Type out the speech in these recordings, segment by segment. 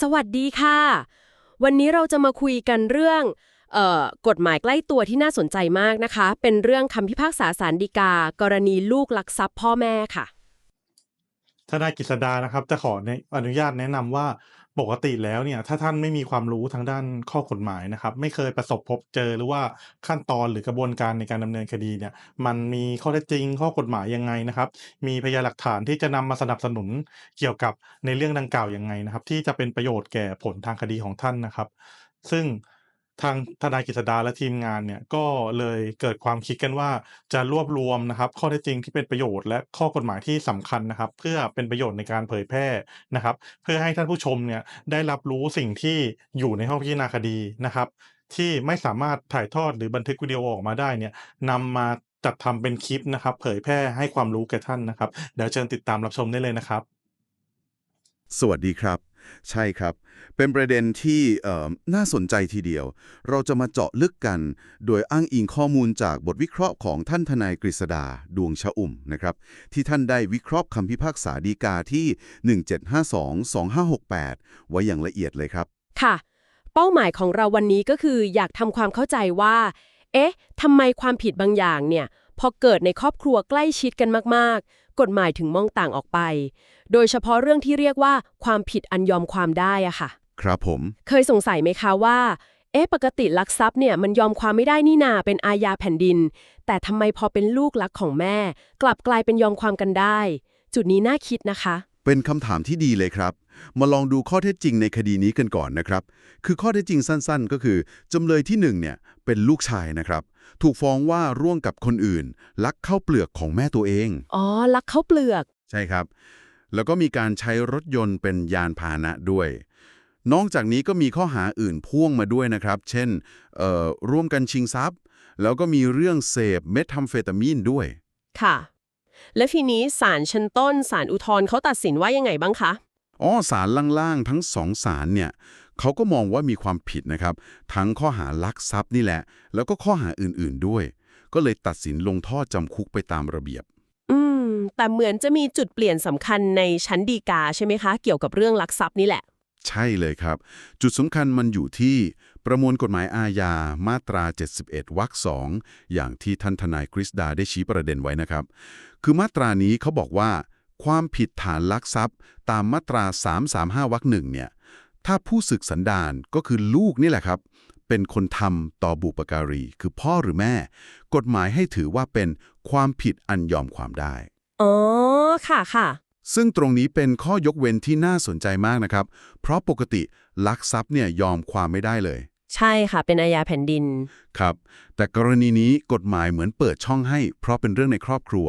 สวัสดีค่ะ วันนี้เราจะมาคุยกันเรื่องออกฎหมายใกล้ตัวที่น่าสนใจมากนะคะ เป็นเรื่องคำพิพากษาสารดีกา กรณีลูกลักทรัพย์พ่อแม่ค่ะทนายกฤษดานะครับ จะขออนุญาตแนะนำว่า ปกติแล้วเนี่ยถ้าท่านไม่มีความรู้ทางด้านข้อกฎหมายนะครับ ไม่เคยประสบพบเจอหรือว่าขั้นตอนหรือกระบวนการในการดำเนินคดีเนี่ยมันมีข้อเท็จจริงข้อกฎหมายยังไงนะครับ มีพยานหลักฐานที่จะนำมาสนับสนุนเกี่ยวกับในเรื่องดังกล่าวยังไงนะครับ ที่จะเป็นประโยชน์แก่ผลทางคดีของท่านนะครับ ซึ่ง ทางทนายกฤษดาและทีมงานเนี่ยก็เลยเกิดความคิดกันว่าจะรวบรวมนะครับ ข้อเท็จจริงที่เป็นประโยชน์และข้อกฎหมายที่สำคัญนะครับ เพื่อเป็นประโยชน์ในการเผยแพร่นะครับ เพื่อให้ท่านผู้ชมเนี่ยได้รับรู้สิ่งที่อยู่ในห้องพิจารณาคดีนะครับ ที่ไม่สามารถถ่ายทอดหรือบันทึกวิดีโอออกมาได้เนี่ยนำมาจัดทำเป็นคลิปนะครับ เผยแพร่ให้ความรู้แก่ท่านนะครับเดี๋ยวเชิญติดตามรับชมได้เลยนะครับ สวัสดีครับ ใช่ครับ เป็นประเด็นที่น่าสนใจทีเดียว เราจะมาเจาะลึกกัน โดยอ้างอิงข้อมูลจากบทวิเคราะห์ของท่านทนายกฤษดา ดวงชะอุ่มนะครับ ที่ท่านได้วิเคราะห์คำพิพากษาฎีกาที่ 1752-2568 ไว้อย่างละเอียดเลยครับ ค่ะ เป้าหมายของเราวันนี้ก็คืออยากทำความเข้าใจว่า เอ๊ะทำไมความผิดบางอย่างเนี่ยพอเกิดในครอบครัวใกล้ชิดกันมากๆ กฎหมายถึงมองต่างออกไป โดยเฉพาะเรื่องที่เรียกว่าความผิดอันยอมความได้อะค่ะ ครับผม เคยสงสัยไหมคะว่า เอ๊ะปกติลักทรัพย์เนี่ยมันยอมความไม่ได้นี่นาเป็นอาญาแผ่นดิน แต่ทำไมพอเป็นลูกลักของแม่ กลับกลายเป็นยอมความกันได้ จุดนี้น่าคิดนะคะ เป็นคำถามที่ดีเลยครับ มาลองดูข้อเท็จจริงในคดีนี้กันก่อนนะครับ คือข้อเท็จจริงสั้นๆ ก็คือ จำเลยที่หนึ่งเนี่ยเป็นลูกชายนะครับ ถูกฟ้องว่าร่วมกับคนอื่น ลักเข้าเปลือกของแม่ตัวเอง อ๋อ ลักเขาเปลือก ใช่ครับ แล้วก็มีการใช้รถยนต์เป็นยานพาหนะด้วย นอกจากนี้ก็มีข้อหาอื่นพ่วงมาด้วยนะครับ เช่นเอ่อร่วมกันชิงทรัพย์ แล้วก็มีเรื่องเสพเมทแอมเฟตามีนด้วย ค่ะ และทีนี้ศาลชั้นต้นศาลอุทธรณ์เขาตัดสินว่ายังไงบ้างคะอ๋อศาลล่างๆ ทั้งสองศาลเนี่ยเขาก็มองว่ามีความผิดนะครับ ทั้งข้อหาลักทรัพย์นี่แหละ แล้วก็ข้อหาอื่นๆด้วย ก็เลยตัดสินลงโทษจำคุกไปตามระเบียบ อืม แต่เหมือนจะมีจุดเปลี่ยนสำคัญในชั้นดีกาใช่ไหมคะ เกี่ยวกับเรื่องลักทรัพย์นี่แหละ ใช่เลยครับ จุดสำคัญมันอยู่ที่ ประมวลกฎหมายอาญามาตรา 71วรรคสองอย่างที่ท่านทนายกฤษดาได้ชี้ประเด็นไว้นะครับ คือมาตรานี้เขาบอกว่า ความผิดฐานลักทรัพย์ ตามมาตรา 335วรรคหนึ่งเนี่ยถ้าผู้ศึกสันดานก็คือลูกนี่แหละครับ เป็นคนทำต่อบุปการี คือพ่อหรือแม่ กฎหมายให้ถือว่าเป็นความผิดอันยอมความได้อ๋อค่ะค่ะซึ่งตรงนี้เป็นข้อยกเว้นที่น่าสนใจมากนะครับ เพราะปกติลักทรัพย์เนี่ยยอมความไม่ได้เลย ใช่ค่ะ เป็นอาญาแผ่นดิน ครับ แต่กรณีนี้กฎหมายเหมือนเปิดช่องให้ เพราะเป็นเรื่องในครอบครัว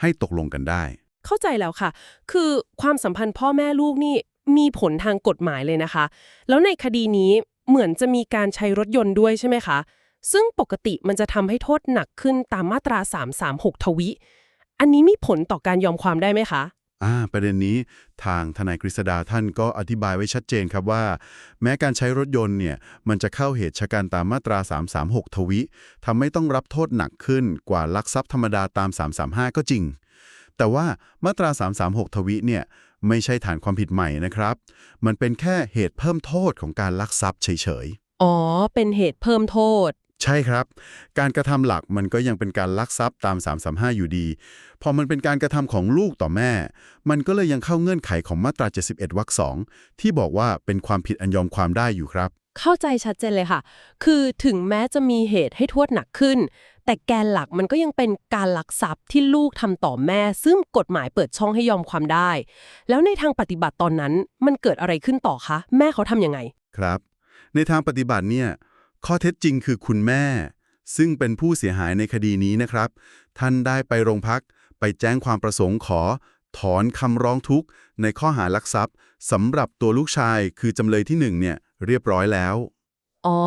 ให้ตกลงกันได้ เข้าใจแล้วค่ะ คือความสัมพันธ์พ่อแม่ลูกนี่มีผลทางกฎหมายเลยนะคะ แล้วในคดีนี้เหมือนจะมีการใช้รถยนต์ด้วยใช่ไหมคะ ซึ่งปกติมันจะทำให้โทษหนักขึ้นตามมาตรา 336 ทวิ อันนี้มีผลต่อการยอมความได้ไหมคะ อ่าประเด็นนี้ทางทนายกฤษดาท่านก็อธิบายไว้ชัดเจนครับว่า แม้การใช้รถยนต์เนี่ยมันจะเข้าเหตุชะการตามมาตรา 336 ทวิทำให้ต้องรับโทษหนักขึ้นกว่าลักทรัพย์ธรรมดาตาม 335 ก็จริง แต่ว่ามาตรา 336 ทวิเนี่ยไม่ใช่ฐานความผิดใหม่นะครับ มันเป็นแค่เหตุเพิ่มโทษของการลักทรัพย์เฉยๆ อ๋อ เป็นเหตุเพิ่มโทษ ใช่ครับ การกระทำหลักมันก็ยังเป็นการลักทรัพย์ตาม 335 อยู่ดี พอมันเป็นการกระทำของลูกต่อแม่ มันก็เลยยังเข้าเงื่อนไขของมาตรา 71วรรคสองที่บอกว่าเป็นความผิดอันยอมความได้อยู่ครับ เข้าใจชัดเจนเลยค่ะ คือถึงแม้จะมีเหตุให้โทษหนักขึ้น แต่แกนหลักมันก็ยังเป็นการลักทรัพย์ที่ลูกทำต่อแม่ ซึ่งกฎหมายเปิดช่องให้ยอมความได้ แล้วในทางปฏิบัติตอนนั้นมันเกิดอะไรขึ้นต่อคะ แม่เขาทำยังไง ครับ ในทางปฏิบัติเนี่ย ข้อเท็จจริงคือคุณแม่ ซึ่งเป็นผู้เสียหายในคดีนี้นะครับ ท่านได้ไปโรงพัก ไปแจ้งความประสงค์ขอ ถอนคำร้องทุกข์ ในข้อหาลักทรัพย์สำหรับตัวลูกชายคือจำเลยที่หนึ่งเนี่ยเรียบร้อยแล้ว อ๋อ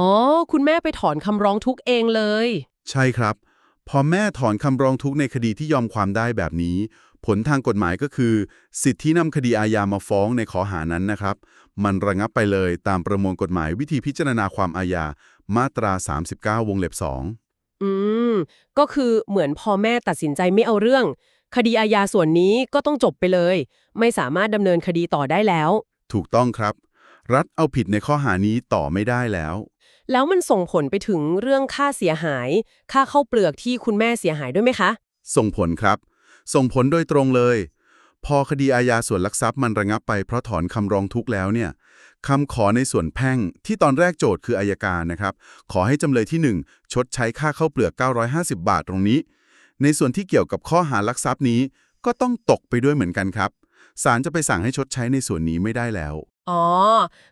คุณแม่ไปถอนคำร้องทุกข์เองเลย ใช่ครับ พอแม่ถอนคำร้องทุกข์ในคดีที่ยอมความได้แบบนี้ ผลทางกฎหมายก็คือ สิทธินำคดีอาญามาฟ้องในข้อหานั้นนะครับ มันระงับไปเลยตามประมวลกฎหมายวิธีพิจารณาความอาญา มาตรา 39 วงเล็บ 2 อืม ก็คือเหมือนพอแม่ตัดสินใจไม่เอาเรื่อง คดีอาญาส่วนนี้ก็ต้องจบไปเลย ไม่สามารถดำเนินคดีต่อได้แล้ว ถูกต้องครับ รัฐเอาผิดในข้อหานี้ต่อไม่ได้แล้ว แล้วมันส่งผลไปถึงเรื่องค่าเสียหาย ค่าเข้าวเปลือกที่คุณแม่เสียหายด้วยไหมคะ ส่งผลครับ ส่งผลโดยตรงเลย พอคดีอาญาส่วนลักทรัพย์มันระงับไปเพราะถอนคำร้องทุกข์แล้วเนี่ยคำขอในส่วนแพ่งที่ตอนแรกโจทย์คืออายการนะครับ ขอให้จำเลยที่ 1 ชดใช้ค่าเข้าเปลือก 950 บาทตรงนี้ ในส่วนที่เกี่ยวกับข้อหาลักทรัพย์นี้ ก็ต้องตกไปด้วยเหมือนกันครับศาลจะไปสั่งให้ชดใช้ในส่วนนี้ไม่ได้แล้ว อ๋อ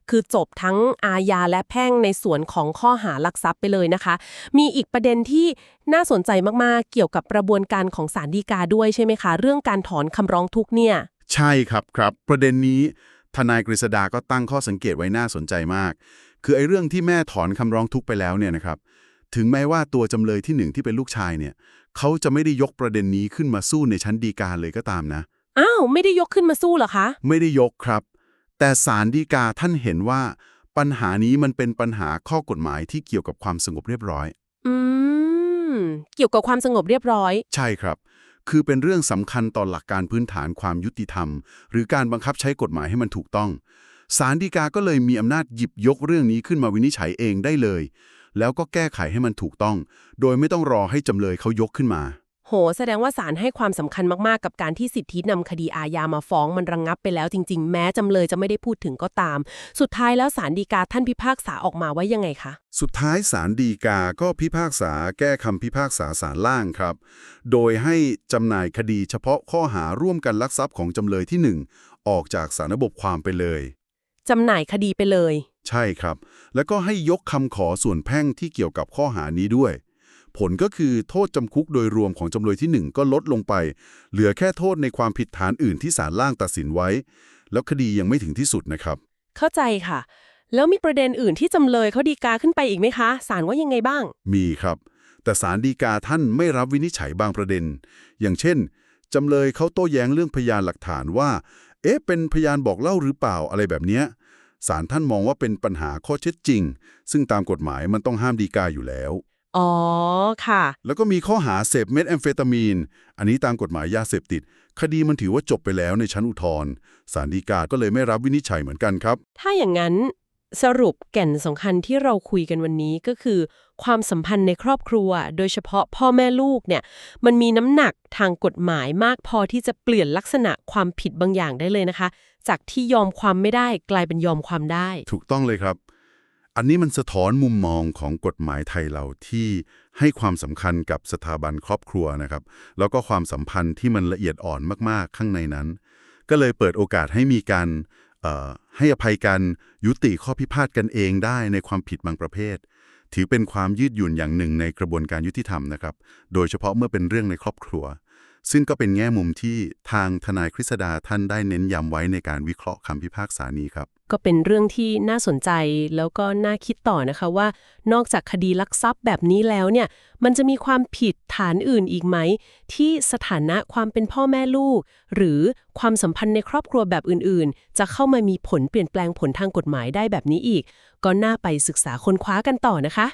คือจบทั้งอาญาและแพ่งในส่วนของข้อหาลักทรัพย์ไปเลยนะคะ มีอีกประเด็นที่น่าสนใจมากๆ เกี่ยวกับกระบวนการของศาลฎีกาด้วยใช่ไหมคะ เรื่องการถอนคำร้องทุกข์เนี่ย ใช่ครับครับ ประเด็นนี้ทนายกฤษดาก็ตั้งข้อสังเกตไว้น่าสนใจมาก คือไอ้เรื่องที่แม่ถอนคำร้องทุกข์ไปแล้วเนี่ยนะครับ ถึงแม้ว่าตัวจำเลยที่หนึ่งที่เป็นลูกชายเนี่ย เขาจะไม่ได้ยกประเด็นนี้ขึ้นมาสู้ในชั้นฎีกาเลยก็ตามนะ อ้าว ไม่ได้ยกขึ้นมาสู้เหรอคะ ไม่ได้ยกครับ แต่ศาลฎีกาท่านเห็นว่าปัญหานี้มันเป็นปัญหาข้อกฎหมายที่เกี่ยวกับความสงบเรียบร้อย อืม เกี่ยวกับความสงบเรียบร้อย ใช่ครับ คือเป็นเรื่องสำคัญต่อหลักการพื้นฐานความยุติธรรม หรือการบังคับใช้กฎหมายให้มันถูกต้องศาลฎีกาก็เลยมีอำนาจหยิบยกเรื่องนี้ขึ้นมาวินิจฉัยเองได้เลย แล้วก็แก้ไขให้มันถูกต้อง โดยไม่ต้องรอให้จำเลยเขายกขึ้นมา โห แสดงว่าศาลให้ความสำคัญมากๆ กับการที่สิทธินำคดีอาญามาฟ้องมันระงงับไปแล้วจริง ๆ แม้จำเลยจะไม่ได้พูดถึงก็ตาม สุดท้ายแล้วศาลฎีกาท่านพิพากษาออกมาว่ายังไงคะ สุดท้ายศาลฎีกาก็พิพากษาแก้คำพิพากษาศาลล่างครับ โดยให้จำหน่ายคดีเฉพาะข้อหาร่วมกันลักทรัพย์ของจำเลยที่หนึ่งออกจากสารระบบความไปเลยจำหน่ายคดีไปเลย ใช่ครับ แล้วก็ให้ยกคำขอส่วนแพ่งที่เกี่ยวกับข้อหานี้ด้วย ผลก็คือโทษจำคุกโดยรวมของจำเลยที่ 1 ก็ลดลงไป เหลือแค่โทษในความผิดฐานอื่นที่ศาลล่างตัดสินไว้ แล้วคดียังไม่ถึงที่สุดนะครับ เข้าใจค่ะ แล้วมีประเด็นอื่นที่จำเลยเขาดีกาขึ้นไปอีกไหมคะศาลว่ายังไงบ้าง มีครับ แต่ศาลฎีกาท่านไม่รับวินิจฉัยบางประเด็น อย่างเช่นจำเลยเขาโต้แย้งเรื่องพยานหลักฐานว่า เอ๊ะ เป็นพยานบอกเล่าหรือเปล่าอะไรแบบเนี้ยศาลท่านมองว่าเป็นปัญหาข้อเท็จจริง ซึ่งตามกฎหมายมันต้องห้ามฎีกาอยู่แล้ว อ๋อ ค่ะ แล้วก็มีข้อหาเสพเม็ดแอมเฟตามีน อันนี้ตามกฎหมายยาเสพติด คดีมันถือว่าจบไปแล้วในชั้นอุทธรณ์ศาลฎีกาก็เลยไม่รับวินิจฉัยเหมือนกันครับ ถ้าอย่างนั้นสรุปแก่นสำคัญที่เราคุยกันวันนี้ก็คือ ความสัมพันธ์ในครอบครัว โดยเฉพาะพ่อแม่ลูกเนี่ย มันมีน้ำหนักทางกฎหมายมากพอที่จะเปลี่ยนลักษณะความผิดบางอย่างได้เลยนะคะ จากที่ยอมความไม่ได้กลายเป็นยอมความได้ ถูกต้องเลยครับ อันนี้มันสะท้อนมุมมองของกฎหมายไทยเราที่ให้ความสำคัญกับสถาบันครอบครัวนะครับ แล้วก็ความสัมพันธ์ที่มันละเอียดอ่อนมากๆ ข้างในนั้น ก็เลยเปิดโอกาสให้มีการให้อภัยกันยุติข้อพิพาทกันเองได้ในความผิดบางประเภท ถือเป็นความยืดหยุ่นอย่างหนึ่งในกระบวนการยุติธรรมนะครับ โดยเฉพาะเมื่อเป็นเรื่องในครอบครัว ซึ่งก็เป็นแง่มุมที่ทางทนายคริสดาท่านได้เน้นย้ำไว้ในการวิเคราะห์คำพิพากษานี้ครับ ก็เป็นเรื่องที่น่าสนใจแล้วก็น่าคิดต่อนะคะว่า นอกจากคดีลักทรัพย์แบบนี้แล้วเนี่ย มันจะมีความผิดฐานอื่นอีกไหม ที่สถานะความเป็นพ่อแม่ลูก หรือความสัมพันธ์ในครอบครัวแบบอื่นๆ จะเข้ามามีผลเปลี่ยนแปลงผลทางกฎหมายได้แบบนี้อีก ก็น่าไปศึกษาค้นคว้ากันต่อนะคะ